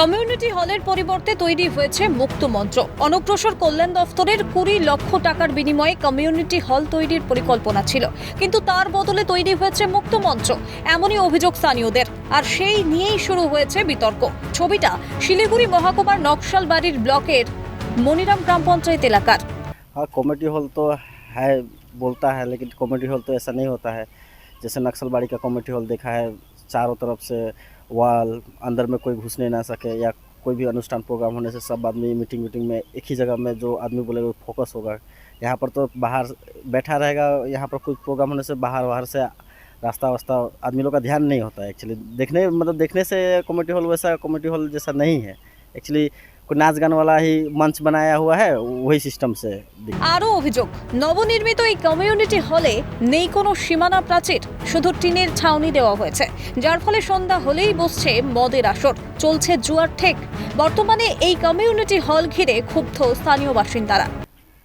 Community হলের পরিবর্তে তৈরি হয়েছে মুক্তমঞ্চ অনগ্রসর কল্যাণ দফতরের কুড়ি লক্ষ টাকার বিনিময়ে কমিউনিটি হল তৈরির পরিকল্পনা ছিল কিন্তু তার বদলে তৈরি হয়েছে মুক্তমঞ্চ এমনই অভিযোগ স্থানীয়দের আর সেই নিয়েই শুরু হয়েছে বিতর্ক ছবিটা শিলিগুড়ি মহকুমার নকশালবাড়ির ব্লকের মনিরাম গ্রাম পঞ্চায়েত এলাকার हाँ कॉमेडी हॉल तो है बोलता है लेकिन कॉमेडी हॉल तो ऐसा नहीं होता है जैसे नक्सलबाड़ी का कॉमेडी हॉल देखा है चारों तरफ से वॉल अंदर में कोई घुसने ना सके या कोई भी अनुष्ठान प्रोग्राम होने से सब आदमी मीटिंग वीटिंग में एक ही जगह में जो आदमी बोले वो फोकस होगा। यहाँ पर तो बाहर बैठा रहेगा, यहाँ पर कोई प्रोग्राम होने से बाहर बाहर से रास्ता वास्ता आदमी लोग का ध्यान नहीं होता है एक्चुअली देखने मतलब देखने से कॉमेडी हॉल वैसा कॉमेडी हॉल जैसा नहीं है। एक्चुअली कोई नाच गान वाला ही मंच बनाया हुआ है वही सिस्टम से दिख আরও অভিযোগ নবনির্মিত এই কমিউনিটি হলে নেই কোনো সীমানা প্রাচীর শুধু টিনের ছাউনি দেওয়া হয়েছে যার ফলে সন্ধ্যা হলেই বসছে মদের আসর চলছে জুয়ার ঠেক বর্তমানে এই কমিউনিটি হল ঘিরে ক্ষুব্ধ স্থানীয় বাসিন্দারা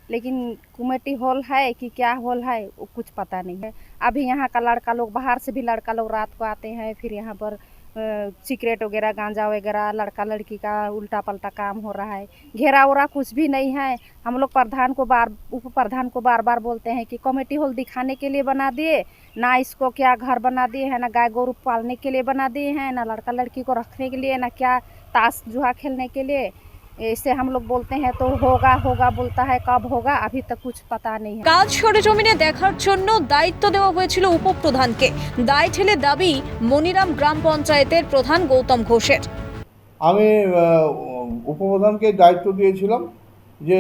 लेकिन कमेटी हॉल है कि क्या हॉल है वो कुछ पता नहीं है अभी यहाँ का लड़का लोग बाहर से भी लड़का लोग रात को आते हैं फिर यहाँ पर अ, सिगरेट वगैरह, गांजा वगैरह लड़का लड़की का उल्टा पलटा काम हो रहा है। घेरा उरा कुछ भी नहीं है। हम लोग प्रधान को बार उप प्रधान को बार बार बोलते हैं कि कमेटी हॉल दिखाने के लिए बना दिए, ना इसको क्या घर बना दिए हैं, ना गाय गोरू पालने के लिए बना दिए हैं, ना लड़का लड़की को रखने के लिए, ना क्या ताश जुहा खेलने के लिए। ऐसे हम लोग बोलते हैं तो होगा होगा बोलता है कब होगा अभी तक कुछ पता नहीं है কাজ সরেজমিনে দেখার জন্য দায়িত্ব দেওয়া হয়েছিল উপপ্রধানকে দায় ঠেলে দাবি মনিরাম গ্রাম পঞ্চায়েতের প্রধান গৌতম ঘোষের আমি আহ, উপপ্রধানকে দায়িত্ব দিয়েছিলাম যে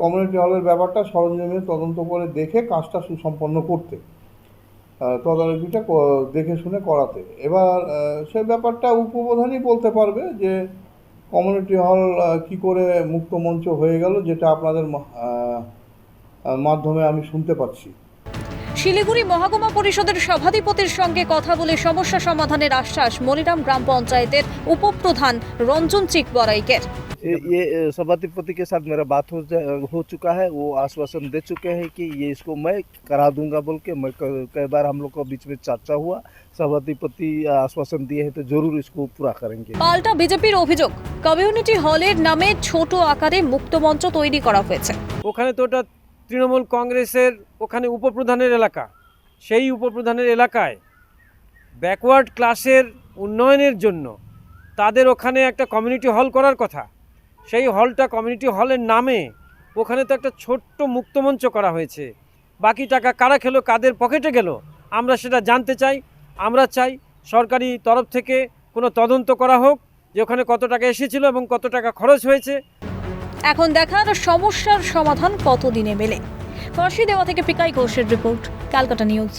কমিউনিটি হলের ব্যাপারটা সরঞ্জামে তদন্ত করে দেখে কাজটা সুসম্পন্ন করতে আহ, তদারকিটা ক- দেখে শুনে করাতে এবার আহ, সে ব্যাপারটা উপপ্রধানই বলতে পারবে যে কমিউনিটি হল কি করে মুক্ত মঞ্চ হয়ে গেল যেটা আপনাদের মাধ্যমে আমি শুনতে পাচ্ছি। শিলিগুড়ি মহকুমা পরিষদের সভাধিপতির সঙ্গে কথা বলে সমস্যা সমাধানের আশ্বাস মনিরাম গ্রাম পঞ্চায়েতের উপপ্রধান রঞ্জন চিক বড়াইকের ये ये सभापति के साथ मेरा बात हो जा- हो चुका है वो आश्वासन दे चुके हैं कि ये इसको मैं करा दूंगा बोल के मैं क- कई बार हम लोग का बीच में चर्चा हुआ सभापति आश्वासन दिए हैं तो जरूर इसको पूरा करेंगे পাল্টা বিজেপির অভিযোগ কমিউনিটি হলের নামে ছোট আকারে মুক্তমঞ্চ তৈরি করা হয়েছে ওখানে তো ওটা তৃণমূল কংগ্রেসের ওখানে উপপ্রধানের এলাকা। সেই উপপ্রধানের এলাকায় ব্যাকওয়ার্ড ক্লাসের উন্নয়নের জন্য তাদের ওখানে একটা কমিউনিটি হল করার কথা। সেই হলটা কমিউনিটি হলের নামে ওখানে তো একটা ছোট্ট মুক্তমঞ্চ করা হয়েছে। বাকি টাকা কারা খেলো, কাদের পকেটে গেল, আমরা সেটা জানতে চাই। আমরা চাই সরকারি তরফ থেকে কোনো তদন্ত করা হোক যে ওখানে কত টাকা এসেছিল এবং কত টাকা খরচ হয়েছে। এখন দেখার সমস্যার সমাধান কতদিনে মেলে। ফাঁসি দেওয়া থেকে পিকাই ঘোষের রিপোর্ট ক্যালকাটা নিউজ।